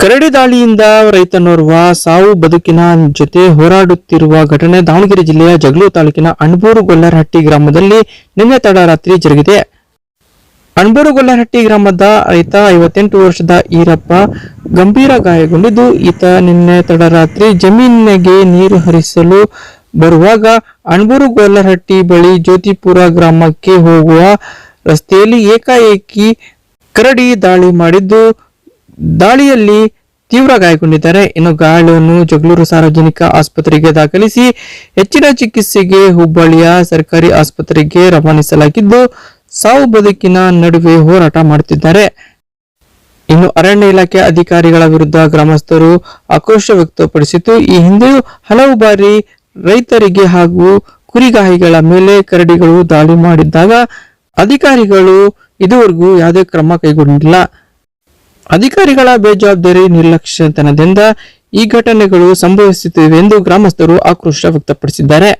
ಕರಡಿ ದಾಳಿಯಿಂದ ರೈತನೋರ್ವ ಸಾವು ಬದುಕಿನ ಜೊತೆ ಹೋರಾಡುತ್ತಿರುವ ಘಟನೆ ದಾವಣಗೆರೆ ಜಿಲ್ಲೆಯ ಜಗಳೂರು ತಾಲೂಕಿನ ಅಣಬೂರು ಗೊಲ್ಲರಹಟ್ಟಿ ಗ್ರಾಮದಲ್ಲಿ ನಿನ್ನೆ ತಡರಾತ್ರಿ ಜರುಗಿದೆ. ಅಣಬೂರು ಗೊಲ್ಲರಹಟ್ಟಿ ಗ್ರಾಮದ ರೈತ ಐವತ್ತೆಂಟು ವರ್ಷದ ಈರಪ್ಪ ಗಂಭೀರ ಗಾಯಗೊಂಡಿದ್ದು, ಈತ ನಿನ್ನೆ ತಡರಾತ್ರಿ ಜಮೀನಿಗೆ ನೀರು ಹರಿಸಲು ಬರುವಾಗ ಅಣಬೂರು ಗೊಲ್ಲರಹಟ್ಟಿ ಬಳಿ ಜ್ಯೋತಿಪುರ ಗ್ರಾಮಕ್ಕೆ ಹೋಗುವ ರಸ್ತೆಯಲ್ಲಿ ಏಕಾಏಕಿ ಕರಡಿ ದಾಳಿ ಮಾಡಿದ್ದು ದಾಳಿಯಲ್ಲಿ ತೀವ್ರ ಗಾಯಗೊಂಡಿದ್ದಾರೆ. ಇನ್ನು ಗಾಯಾಳುವನ್ನು ಜಗಳೂರು ಸಾರ್ವಜನಿಕ ಆಸ್ಪತ್ರೆಗೆ ದಾಖಲಿಸಿ ಹೆಚ್ಚಿನ ಚಿಕಿತ್ಸೆಗೆ ಹುಬ್ಬಳ್ಳಿಯ ಸರ್ಕಾರಿ ಆಸ್ಪತ್ರೆಗೆ ರವಾನಿಸಲಾಗಿದ್ದು, ಸಾವು ಬದುಕಿನ ನಡುವೆ ಹೋರಾಟ ಮಾಡುತ್ತಿದ್ದಾರೆ. ಇನ್ನು ಅರಣ್ಯ ಇಲಾಖೆ ಅಧಿಕಾರಿಗಳ ವಿರುದ್ಧ ಗ್ರಾಮಸ್ಥರು ಆಕ್ರೋಶ ವ್ಯಕ್ತಪಡಿಸಿದ್ದು, ಈ ಹಿಂದೆಯೂ ಹಲವು ಬಾರಿ ರೈತರಿಗೆ ಹಾಗೂ ಕುರಿಗಾಹಿಗಳ ಮೇಲೆ ಕರಡಿಗಳು ದಾಳಿ ಮಾಡಿದ್ದಾಗ ಅಧಿಕಾರಿಗಳು ಇದುವರೆಗೂ ಯಾವುದೇ ಕ್ರಮ ಕೈಗೊಂಡಿಲ್ಲ. ಅಧಿಕಾರಿಗಳ ಬೇಜವಾಬ್ದಾರಿ ನಿರ್ಲಕ್ಷ್ಯತನದಿಂದ ಈ ಘಟನೆಗಳು ಸಂಭವಿಸುತ್ತಿವೆ ಎಂದು ಗ್ರಾಮಸ್ಥರು ಆಕ್ರೋಶ ವ್ಯಕ್ತಪಡಿಸಿದ್ದಾರೆ.